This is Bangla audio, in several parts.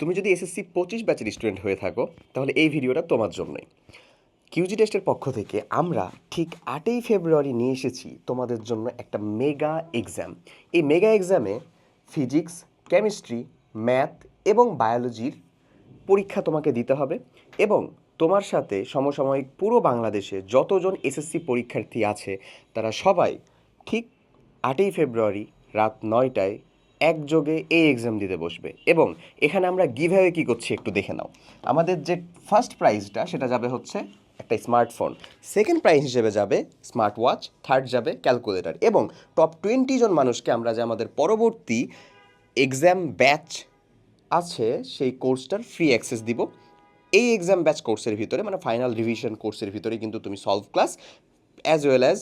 তুমি যদি এসএসসি পঁচিশ ব্যাচের স্টুডেন্ট হয়ে থাকো, তাহলে এই ভিডিওটা তোমার জন্যই। কিউজি টেস্টের পক্ষ থেকে আমরা ঠিক আটই ফেব্রুয়ারি নিয়ে এসেছি তোমাদের জন্য একটা মেগা এক্সাম এই মেগা এক্সামে ফিজিক্স কেমিস্ট্রি ম্যাথ এবং বায়োলজির পরীক্ষা তোমাকে দিতে হবে এবং তোমার সাথে সমসাময়িক পুরো বাংলাদেশে যতজন এসএসসি পরীক্ষার্থী আছে, তারা সবাই ঠিক আটই ফেব্রুয়ারি রাত নয়টায় একযোগে এই এক্সাম দিতে বসবে। এবং এখানে আমরা গিভঅ্যাওয়ে কী করছি একটু দেখে নাও। আমাদের যে ফার্স্ট প্রাইজটা সেটা যাবে হচ্ছে একটা স্মার্টফোন সেকেন্ড প্রাইজ হিসেবে যাবে স্মার্ট ওয়াচ থার্ড যাবে ক্যালকুলেটর এবং টপ টোয়েন্টি জন মানুষকে আমরা যে আমাদের পরবর্তী এক্সাম ব্যাচ আছে, সেই কোর্সটার ফ্রি অ্যাক্সেস দিব। এই এক্সাম ব্যাচ কোর্সের ভিতরে মানে ফাইনাল রিভিশন কোর্সের ভিতরে কিন্তু তুমি solve class as well as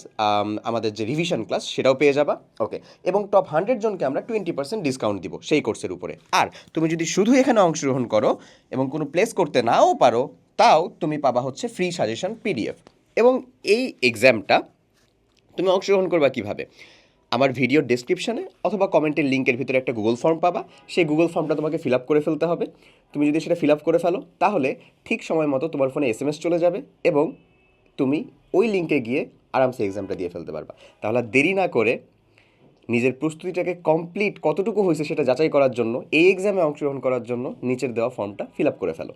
আমাদের যে রিভিশন ক্লাস সেটাও পেয়ে যাবা। ওকে এবং টপ হান্ড্রেড জনকে আমরা টোয়েন্টি পার্সেন্ট ডিসকাউন্ট দিব সেই কোর্সের উপরে। আর তুমি যদি শুধু এখানে অংশগ্রহণ করো এবং কোনো প্লেস করতে নাও পারো, তাও তুমি পাবা হচ্ছে ফ্রি সাজেশন পিডিএফ এবং এই এক্সামটা তুমি অংশগ্রহণ করবা কীভাবে? আমার ভিডিওর ডেসক্রিপশনে অথবা কমেন্টের লিঙ্কের ভিতরে একটা গুগল ফর্ম পাবা। সেই গুগল ফর্মটা তোমাকে ফিল আপ করে ফেলতে হবে। তুমি যদি সেটা ফিল আপ করে ফেলো, তাহলে ঠিক সময় মতো তোমার ফোনে এস চলে যাবে এবং তুমি ওই লিঙ্কে গিয়ে আরামসে এক্সামটা দিয়ে ফেলতে পারবা। তাহলে দেরি না করে নিজের প্রস্তুতিটাকে কমপ্লিট কতটুকু হয়েছে সেটা যাচাই করার জন্য, এই এক্সামে অংশগ্রহণ করার জন্য নিচের দেওয়া ফর্মটা ফিল আপ করে ফেলো।